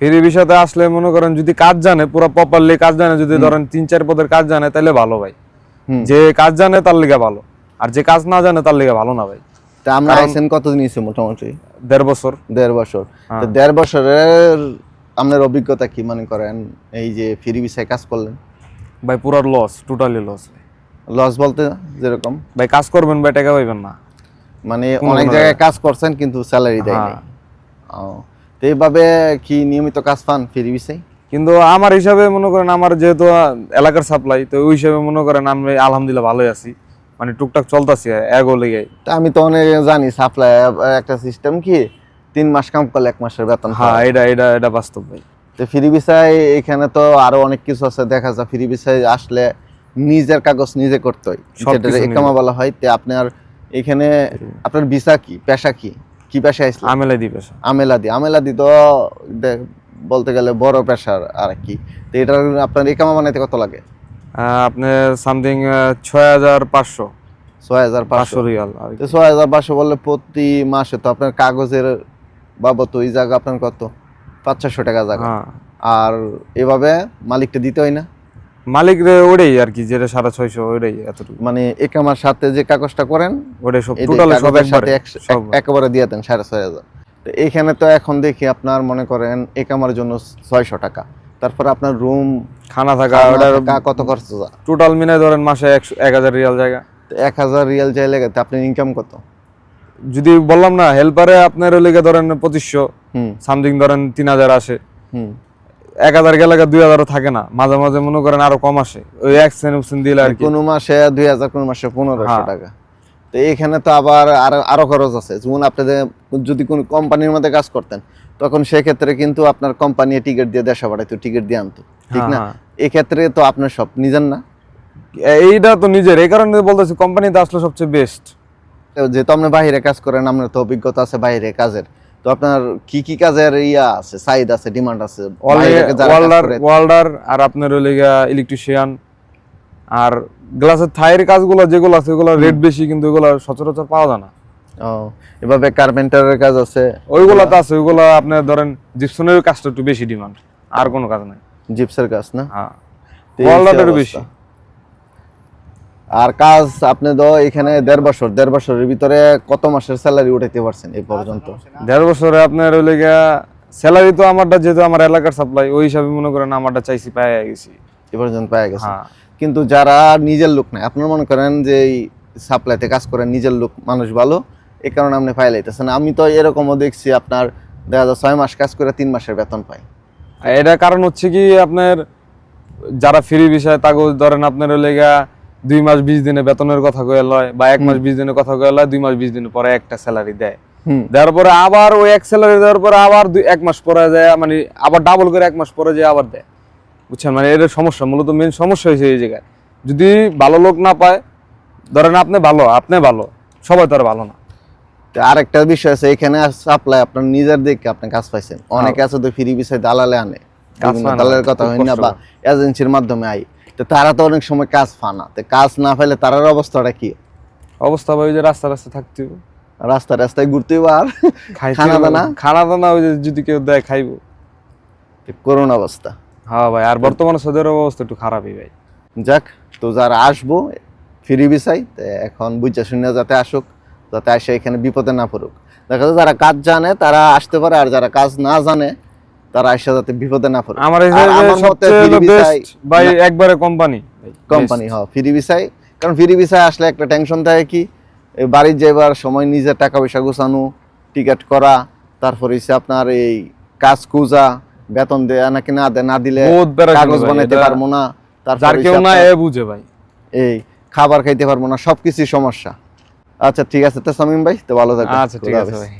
Free ভিসাতে আসলে মনে করেন যদি কাজ জানে পুরো প্রপারলি কাজ জানে যদি ধরেন তিন চার পদের কাজ জানে তাহলে ভালো ভাই। যে কাজ জানে তার লিগে ভালো। আর যে কাজ না জানে তার লিগে ভালো না ভাই। তা আমরা আইসেন কতদিন হয়েছে মোটামুটি? দেড় বছর। দেড় বছর। হ্যাঁ। তো দেড় বছরের আপনার অভিজ্ঞতা কি মনে করেন এই যে ফ্রি ভিসায় কাজ করলেন? ভাই পুরো লস টোটালি লস লস বলতে যেরকম? ভাই কাজ করবেন ভাই টাকা পাইবেন না। মানে অনেক জায়গায় কাজ করছেন কিন্তু স্যালারি দেয় হ্যাঁ। ও। তো এইভাবে কি নিয়মিত কাজ পান ফ্রি ভিসায় কিন্তু আমার হিসাবে মনে করেন আমার যেহেতু এলাকার সাপ্লাই তো ওই হিসাবে মনে করেন আমি আলহামদুলিল্লাহ ভালোই আছি। মানে টুকটাক চলতেছি এগো লেগে আমি তো অনেক জানি সাপ্লাই একটা সিস্টেম কি তিন মাস কাম করলে এক মাসের বেতন হ্যাঁ। এটা এটা এটা বাস্তব ভাই। তো ফ্রি ভিসায় এখানে তো আরও অনেক কিছু আছে দেখা যায় ফ্রি ভিসায় আসলে নিজের কাগজ নিজে করতে হয়। সব যেটা একামা বলা হয় তে আপনার এখানে আপনার ভিসা কি পেশা কি? কি পেশা আসলে আমেলাই দিবে সব। আমেলাদি আমেলাদি তো বলতে গেলে বড় পেশার আর কি। তো এটার আপনার একামা বানাইতে কত লাগে? আপনার সামথিং ছয় হাজার পাঁচশো। ছয় হাজার পাঁচশো। রিয়াল আর তো ছয় হাজার পাঁচশো বললে প্রতি মাসে তো আপনার কাগজের বাবদ ওই জায়গা আপনার কত? পাঁচ ছশো টাকা জায়গা। হ্যাঁ। আর এভাবে মালিকটা দিতে হয় না? মালিক ওটাই আর কি যেটা সাড়ে ছয়শো ওটাই এতটুকু। মানে একামার সাথে যে কাগজটা করেন ওটাই সব টোটাল সব সাথে একবারে দিয়ে দেন সাড়ে ছয় হাজার। তো এখানে তো এখন দেখি আপনার মনে করেন একামার জন্য ছয়শো টাকা। তারপর আপনার রুম খানা থাকা ওটার কত খরচ টোটাল মিলে ধরেন মাসে একশো এক হাজার রিয়াল জায়গা। তো এক হাজার রিয়াল চাইলে আপনার ইনকাম কত? যদি বললাম না হেল্পারে আপনার লেগে ধরেন পঁচিশশো হুম। সামথিং ধরেন তিন হাজার আসে। হুম। এক হাজার গেলে দুই হাজারও থাকে না। মাঝে মাঝে মনে করেন আরও কম আসে। ওই এক সেন দিলে আর কোনো মাসে দুই হাজার কোনো মাসে পনেরোশো হ্যাঁ। টাকা। তো এখানে তো আবার আরও আরও খরচ আছে। যেমন আপনাদের যদি কোনো কোম্পানির মধ্যে কাজ করতেন তখন সেক্ষেত্রে কিন্তু আপনার কোম্পানি টিকিট দিয়ে দেশে পাঠাইতো টিকিট দিয়ে আনতো। ঠিক না? হ্যাঁ, এক্ষেত্রে তো আপনার সব নিজের না? এইটা তো নিজের। এই কারণে বলতেছি কোম্পানিতে আসলে সবচেয়ে বেস্ট তো যেহেতু আপনি বাইরে কাজ করেন আপনার তো অভিজ্ঞতা আছে বাইরে কাজের। তো আপনার কি কি কাজের ইয়া আছে? সাইড আছে ডিমান্ড আছে? ওয়াল্ডার ওয়াল্ডার আর আপনার ওই ইলেকট্রিশিয়ান আর গ্লাসের থাইয়ের কাজগুলো যেগুলো আছে ওগুলো রেট বেশি কিন্তু ওগুলো সচরাচর পাওয়া যায় না। ও এভাবে কার্পেন্টারের কাজ আছে? ওইগুলো তো আছে ওইগুলো আপনার ধরেন জিপসনের কাজটা একটু বেশি ডিমান্ড আর কোনো কাজ নাই। জিপসের কাজ না? হ্যাঁ। ওয়াল্ডারের বেশি। আর কাজ আপনি তো এখানে দেড় বছর দেড় বছরের ভিতরে কত মাসের স্যালারি উঠাইতে পারছেন এই পর্যন্ত? দেড় বছরে আপনার ওই লেগে স্যালারি তো আমারটা যেহেতু আমার এলাকার সাপ্লাই ওই হিসাবে মনে করেন আমারটা চাইছি পাই গেছি। এ পর্যন্ত পাওয়া গেছে। হ্যাঁ। কিন্তু যারা নিজের লোক নাই আপনার মনে করেন যে এই সাপ্লাইতে কাজ করেন নিজের লোক মানুষ ভালো এই কারণে আপনি পাই লাইতেছেন আমি তো এরকমও দেখছি আপনার দেখা যায় ছয় মাস কাজ করে তিন মাসের বেতন পাই এটা কারণ হচ্ছে কি আপনার যারা ফ্রি বিষয় তাগো ধরেন আপনার ওই লেগা দুই মাস বিশ দিনে বেতনের কথা কয়ে লয় বা এক মাস বিশ দিনের কথা কয়ে লয় দুই মাস বিশ দিনের পরে একটা স্যালারি দেয়। দেওয়ার পরে আবার ওই এক স্যালারি দেওয়ার পরে আবার দুই এক মাস পরে যায় মানে আবার ডাবল করে এক মাস পরে যায় আবার দেয়। বুঝছেন? মানে এটা সমস্যা মূলত মেন সমস্যা হয়েছে এই জায়গায়। যদি ভালো লোক না পায় ধরেন আপনি ভালো আপনি ভালো সবাই তো আর ভালো না। আরেকটা বিষয় আছে এখানে সাপ্লাই আপনার নিজের দিকে আপনি কাজ পাইছেন। অনেকে আছে তো ফ্রি বিষয় দালালে আনে। দালালের কথা হয় না বা এজেন্সির মাধ্যমে আই তো তারা তো অনেক সময় কাজ ফানা তো কাজ না পেলে তারার অবস্থাটা কি? অবস্থা ভাই ওই যে রাস্তা রাস্তা থাকতে হবে। রাস্তা রাস্তায় ঘুরতে হইবো আর খানা দানা? খানা দানা ওই যে যদি কেউ দেয় খাইবো। করোনা অবস্থা। হ্যাঁ ভাই আর বর্তমানে সৌদি আরব অবস্থা একটু খারাপই ভাই। যাক তো যারা আসব ফ্রি তো এখন বুঝা শুনে যাতে আসুক যাতে আসে এখানে বিপদে না পড়ুক। দেখা যায় যারা কাজ জানে তারা আসতে পারে আর যারা কাজ না জানে তারা এসে যাতে বিপদে না পড়ে। আমার আমার মতে ভাই একবারে কোম্পানি কোম্পানি হ ফ্রি ভিসায় কারণ ফ্রি ভিসায় আসলে একটা টেনশন থাকে কি বাড়ির যাইবার সময় নিজের টাকা পয়সা গোছানো টিকিট করা তারপরে হচ্ছে আপনার এই কাজ খুঁজা বেতন দেয়া নাকি না দেয় না দিলে কাগজ বানাইতে পারব না তারপর কেউ না এ বুঝে ভাই। এই খাবার খাইতে পারব না সবকিছুই সমস্যা। আচ্ছা ঠিক আছে তো সামিম ভাই তো ভালো থাকবেন। আচ্ছা ঠিক আছে ভাই।